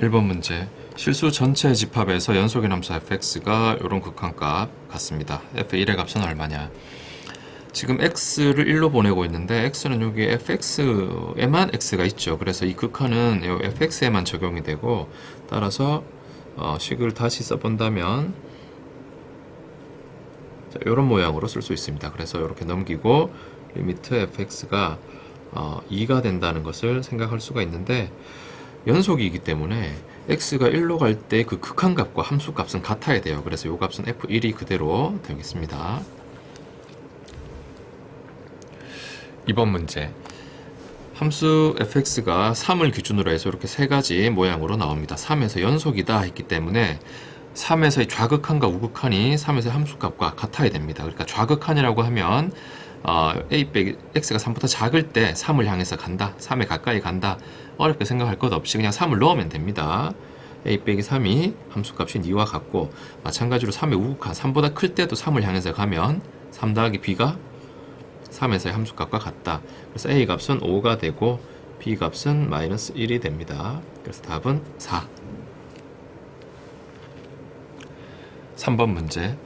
1번 문제 실수 전체 집합에서 연속의 함수 fx가 이런 극한값 같습니다. f1의 값은 얼마냐? 지금 x를 1로 보내고 있는데 x는 여기 fx에만 x가 있죠. 그래서 이 극한은 이 fx에만 적용이 되고 따라서 어, 식을 다시 써본다면 자, 이런 모양으로 쓸 수 있습니다. 그래서 이렇게 넘기고 리미트 fx가 어, 2가 된다는 것을 생각할 수가 있는데 연속이기 때문에 x가 1로 갈 때 그 극한값과 함수값은 같아야 돼요. 그래서 이 값은 f1이 그대로 되겠습니다. 2번 문제. 함수 fx가 3을 기준으로 해서 이렇게 세 가지 모양으로 나옵니다. 3에서 연속이다 했기 때문에 3에서의 좌극한과 우극한이 3에서의 함수값과 같아야 됩니다. 그러니까 좌극한이라고 하면 어, a 빼기 x가 3보다 작을 때 3을 향해서 간다. 3에 가까이 간다. 어렵게 생각할 것 없이 그냥 3을 넣으면 됩니다. a 빼기 3이 함수값인 2와 같고 마찬가지로 3의 우극한 3보다 클 때도 3을 향해서 가면 3 더하기 b가 3에서의 함수값과 같다. 그래서 a 값은 5가 되고 b 값은 마이너스 1이 됩니다. 그래서 답은 4. 3번 문제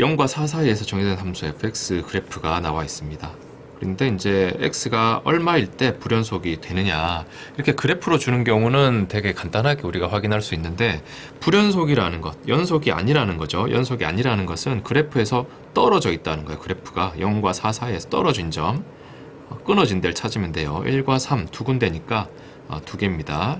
0과 4 사이에서 정의된 함수 fx 그래프가 나와 있습니다. 그런데 이제 x가 얼마일 때 불연속이 되느냐 이렇게 그래프로 주는 경우는 되게 간단하게 우리가 확인할 수 있는데 불연속이라는 것 연속이 아니라는 거죠. 연속이 아니라는 것은 그래프에서 떨어져 있다는 거예요. 그래프가 0과 4 사이에서 떨어진 점 어, 끊어진 데를 찾으면 돼요. 1과 3 두 군데니까 어, 두 개입니다.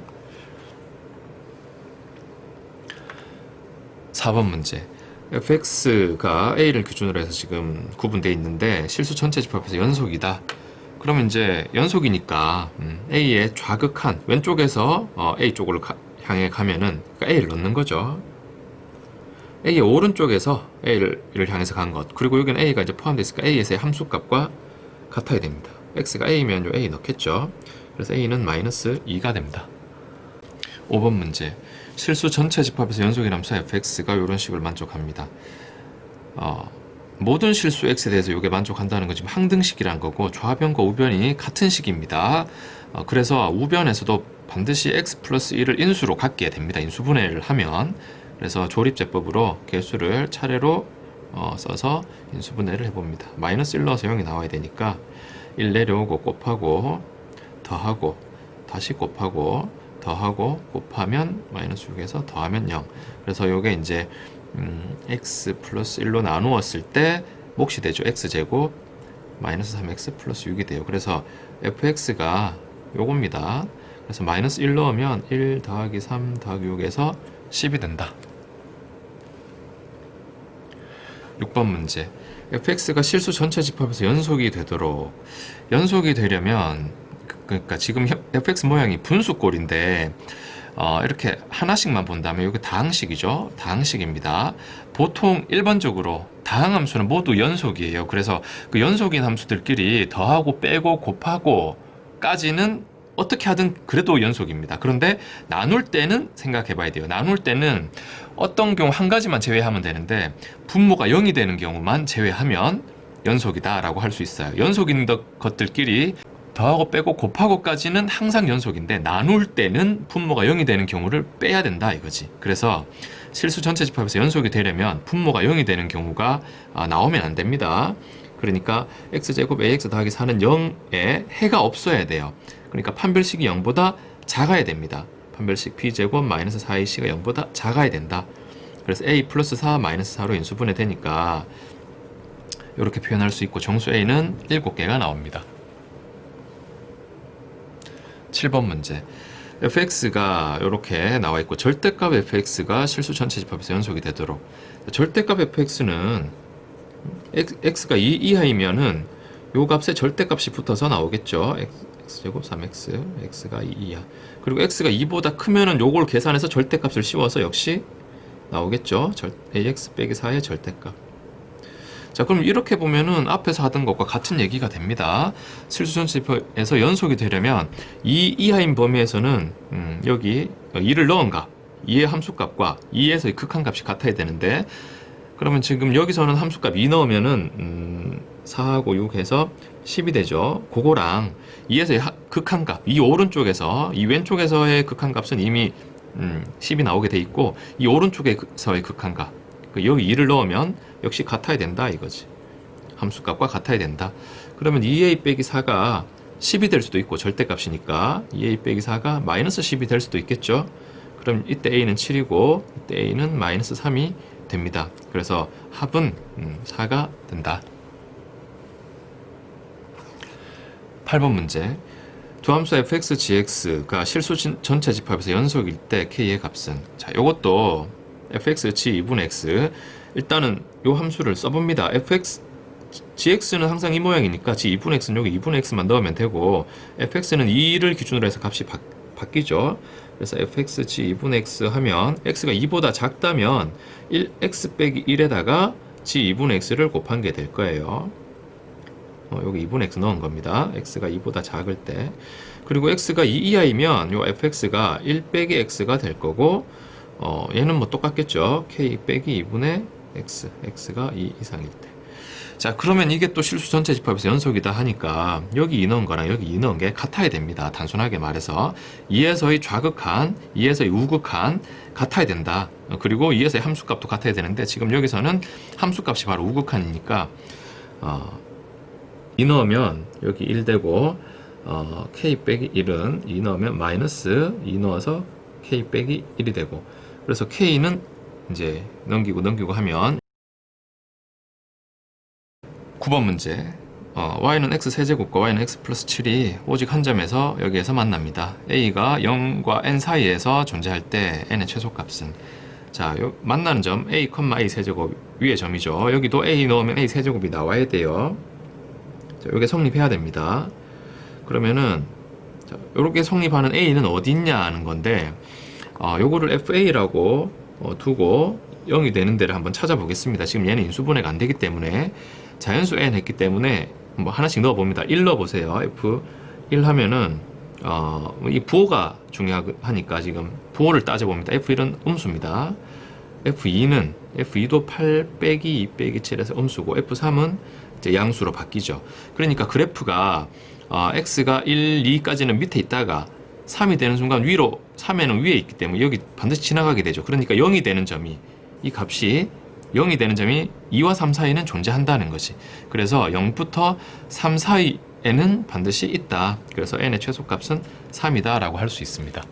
4번 문제 fx가 a를 기준으로 해서 지금 구분되어 있는데 실수 전체 집합에서 연속이다. 그러면 이제 연속이니까 음, a의 좌극한 왼쪽에서 어, a 쪽으로 가- 향해 가면은 그러니까 a를 넣는 거죠. a의 오른쪽에서 a를 를 향해서 간 것. 그리고 여기는 a가 이제 포함되어 있으니까 a에서의 함수값과 같아야 됩니다. x가 a면 요 a 넣겠죠. 그래서 a는 마이너스 2가 됩니다. 5번 문제. 실수 전체 집합에서 연속의 함수 fx가 이런 식을 만족합니다. 어, 모든 실수 x에 대해서 이게 만족한다는 건 지금 항등식이란 거고 좌변과 우변이 같은 식입니다. 어, 그래서 우변에서도 반드시 x 플러스 1을 인수로 갖게 됩니다. 인수분해를 하면 그래서 조립제법으로 개수를 차례로 어, 써서 인수분해를 해봅니다. 마이너스 1 넣어서 0이 나와야 되니까 1 내려오고 곱하고 더하고 다시 곱하고 더하고 곱하면 마이너스 6에서 더하면 0 그래서 요게 이제 음, x 플러스 1로 나누었을 때 몫이 되죠. x제곱 마이너스 3x 플러스 6이 돼요. 그래서 fx가 요겁니다. 그래서 마이너스 1 넣으면 1 더하기 3 더하기 6에서 10이 된다. 6번 문제. fx가 실수 전체 집합에서 연속이 되도록 연속이 되려면 그- 그러니까 지금 혀- fx 모양이 분수꼴인데 어, 이렇게 하나씩만 본다면 이게 다항식이죠. 다항식입니다. 보통 일반적으로 다항함수는 모두 연속이에요. 그래서 그 연속인 함수들끼리 더하고 빼고 곱하고 까지는 어떻게 하든 그래도 연속입니다. 그런데 나눌 때는 생각해 봐야 돼요. 나눌 때는 어떤 경우 한 가지만 제외하면 되는데 분모가 0이 되는 경우만 제외하면 연속이다라고 할 수 있어요. 연속인 것- 것들끼리 더하고 빼고 곱하고까지는 항상 연속인데 나눌 때는 분모가 0이 되는 경우를 빼야 된다 이거지. 그래서 실수 전체 집합에서 연속이 되려면 분모가 0이 되는 경우가 아, 나오면 안 됩니다. 그러니까 x제곱 ax 더하기 4는 0에 해가 없어야 돼요. 그러니까 판별식이 0보다 작아야 됩니다. 판별식 b제곱 마이너스 4ac가 0보다 작아야 된다. 그래서 a 플러스 4 마이너스 4로 인수분해 되니까 이렇게 표현할 수 있고 정수 a는 7개가 나옵니다. 7번 문제. fx가 이렇게 나와 있고 절대값 fx가 실수 전체 집합에서 연속이 되도록 절대값 fx는 x가 2 이하이면은 요 값에 절대값이 붙어서 나오겠죠. x 제곱 3x, x가 2 이하. 그리고 x가 2보다 크면은 요걸 계산해서 절대값을 씌워서 역시 나오겠죠. 절, ax 빼기 4의 절대값. 자, 그럼 이렇게 보면은 앞에서 하던 것과 같은 얘기가 됩니다. 실수전집에서 연속이 되려면 이 이하인 범위에서는 음, 여기 2를 넣은 값, 2의 함수값과 2에서의 극한값이 같아야 되는데 그러면 지금 여기서는 함수값 2 넣으면은 음, 4하고 6 해서 10이 되죠. 그거랑 2에서의 극한값, 이 오른쪽에서 이 왼쪽에서의 극한값은 이미 음, 10이 나오게 돼 있고 이 오른쪽에서의 극한가 그 여기 2를 넣으면 역시 같아야 된다 이거지. 함수값과 같아야 된다. 그러면 2a 빼기 4가 10이 될 수도 있고 절대값이니까 2a 빼기 4가 마이너스 10이 될 수도 있겠죠. 그럼 이때 a는 7이고 이때 a는 마이너스 3이 됩니다. 그래서 합은 음, 4가 된다. 8번 문제. 두 함수 fx, gx가 실수 진- 전체 집합에서 연속일 때 k의 값은. 자, 요것도 fx, g 2분의 x 일단은 요 함수를 써봅니다. fx, gx는 항상 이 모양이니까 g 2분의 x는 여기 2분의 x만 넣으면 되고 fx는 2를 기준으로 해서 값이 바, 바뀌죠. 그래서 fx, g 2분의 x 하면 x가 2보다 작다면 1, x 빼기 1에다가 g 2분의 x를 곱한 게 될 거예요. 어, 여기 2분의 x 넣은 겁니다. x가 2보다 작을 때. 그리고 x가 2 이하이면 요 fx가 1 빼기 x가 될 거고 어, 얘는 뭐 똑같겠죠. k 빼기 2분의 x, x가 2 이상일 때. 자, 그러면 이게 또 실수 전체 집합에서 연속이다 하니까 여기 2 넣은 거랑 여기 2 넣은 게 같아야 됩니다. 단순하게 말해서 2에서의 좌극한, 2에서의 우극한 같아야 된다. 어, 그리고 2에서의 함수값도 같아야 되는데 지금 여기서는 함수값이 바로 우극한이니까 어, 2 넣으면 여기 1 되고 어, k 빼기 1은 2 넣으면 마이너스 2 넣어서 k 빼기 1이 되고 그래서 k는 이제 넘기고 넘기고 하면 9번 문제 어, y는 x 세제곱과 y는 x 플러스 7이 오직 한 점에서 여기에서 만납니다. a가 0과 n 사이에서 존재할 때 n의 최소값은 자, 요 만나는 점 a, a 세제곱 위의 점이죠. 여기도 a 넣으면 a 세제곱이 나와야 돼요. 자, 이게 성립해야 됩니다. 그러면은 자, 이렇게 성립하는 a는 어디 있냐 하는 건데 어, 요거를 fa라고 어, 두고 0이 되는 데를 한번 찾아보겠습니다. 지금 얘는 인수분해가 안 되기 때문에 자연수 n 했기 때문에 뭐 하나씩 넣어봅니다. 1 넣어보세요. f 1 하면은 어, 이 부호가 중요하니까 지금 부호를 따져봅니다. f1은 음수입니다. F2는 F2도 8 빼기 2 빼기 7에서 음수고 F3은 이제 양수로 바뀌죠. 그러니까 그래프가 어, x가 1, 2까지는 밑에 있다가 3이 되는 순간 위로 3에는 위에 있기 때문에 여기 반드시 지나가게 되죠. 그러니까 0이 되는 점이 이 값이 0이 되는 점이 2와 3 사이는 존재한다는 것이. 그래서 0부터 3 사이에는 반드시 있다. 그래서 n의 최소값은 3이다 라고 할 수 있습니다.